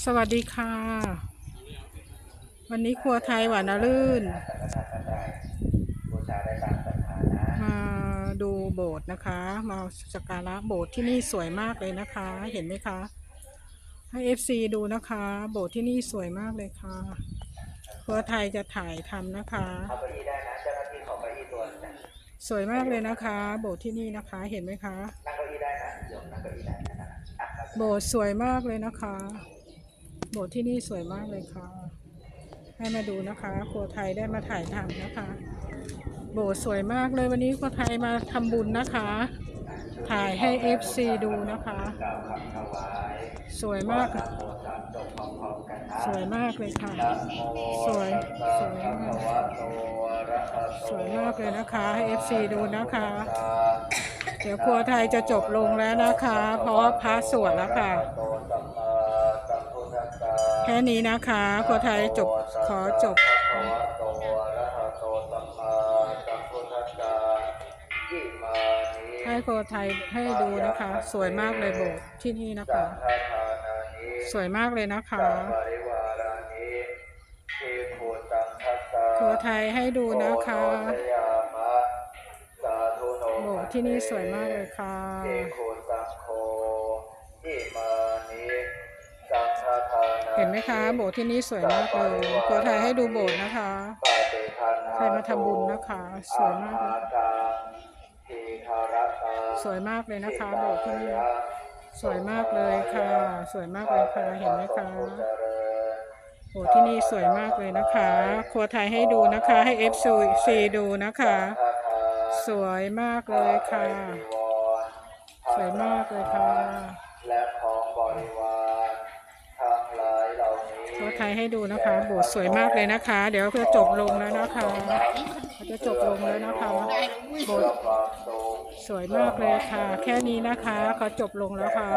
สวัสดีค่ะ วันนี้ครัวไทยหวานอรื่นมาดูโบสถ์นะคะ มาสักการะโบสถ์ที่นี่สวยมากเลยนะคะ เห็นไหมคะ ให้ FC ดูนะคะ โบสถ์ที่นี่สวยมากเลยค่ะครัวไทยจะถ่ายทำนะคะเอานะเจ้าหน้าที่ขอเก้าอี้ตัวหนึงนะสวยมากเลยนะคะ โบสถ์ที่นี่นะคะ เห็นไหมคะโบสถ์สวยมากเลยนะคะ โบสถ์ที่นี่สวยมากเลยค่ะ ให้มาดูนะคะ ครัวไทยได้มาถ่ายทำนะคะ โบสถ์สวยมากเลยวันนี้ครัวไทยมาทำบุญนะคะ ถ่ายให้ FC ดูนะคะ สวยมาก สวยมากเลยค่ะ สวย สวยมากสวยมากเลยนะคะให้ FC ดูนะคะเดี๋ยวครัวไทยจะจบลงแล้วนะคะ เพราะว่าพระสวดแล้วค่ะ แค่นี้นะคะครัวไทยจบขอจบภะคะวะโตอะระหะโตสัมมาสัมพุทธัสสะอิมานิให้ครัวไทยให้ดูนะคะ สวยมากเลยโบสถ์ที่นี่นะคะ สวยมากเลยนะคะโครัวไทยให้ดูนะคะโบสถ์ที่นี่สวยมากเลยค่ะ ห็นไหมคะ โบสถ์ที่นี่สวยมากเลยครัวไทยให้ดูโบสถ์นะคะปาเตทันหใครมาทำบุญนะคะ สวยมากเลยอาตังทีคารตาสวยมากเลยนะคะ โบสถ์ที่นี่สวยมากเลยค่ะ สวยมากเลยค่ะ เห็นไหมคะโบสถ์ที่นี่สวยมากเลยนะคะ ครัวไทยให้ดูนะคะ ให้ FC ดูนะคะ สวยมากเลยค่ะ สวยมากเลยค่ะและ นี้ครัวไทยให้ดูนะคะโบสถ์สวยมากเลยนะคะ เดี๋ยวจะจบลงแล้วนะคะจะจบลงแล้วนะคะโบสเพื่อถ์ความสุขสวยมากเลยค่ะ แค่นี้นะคะเขาจบลงแล้วค่ะ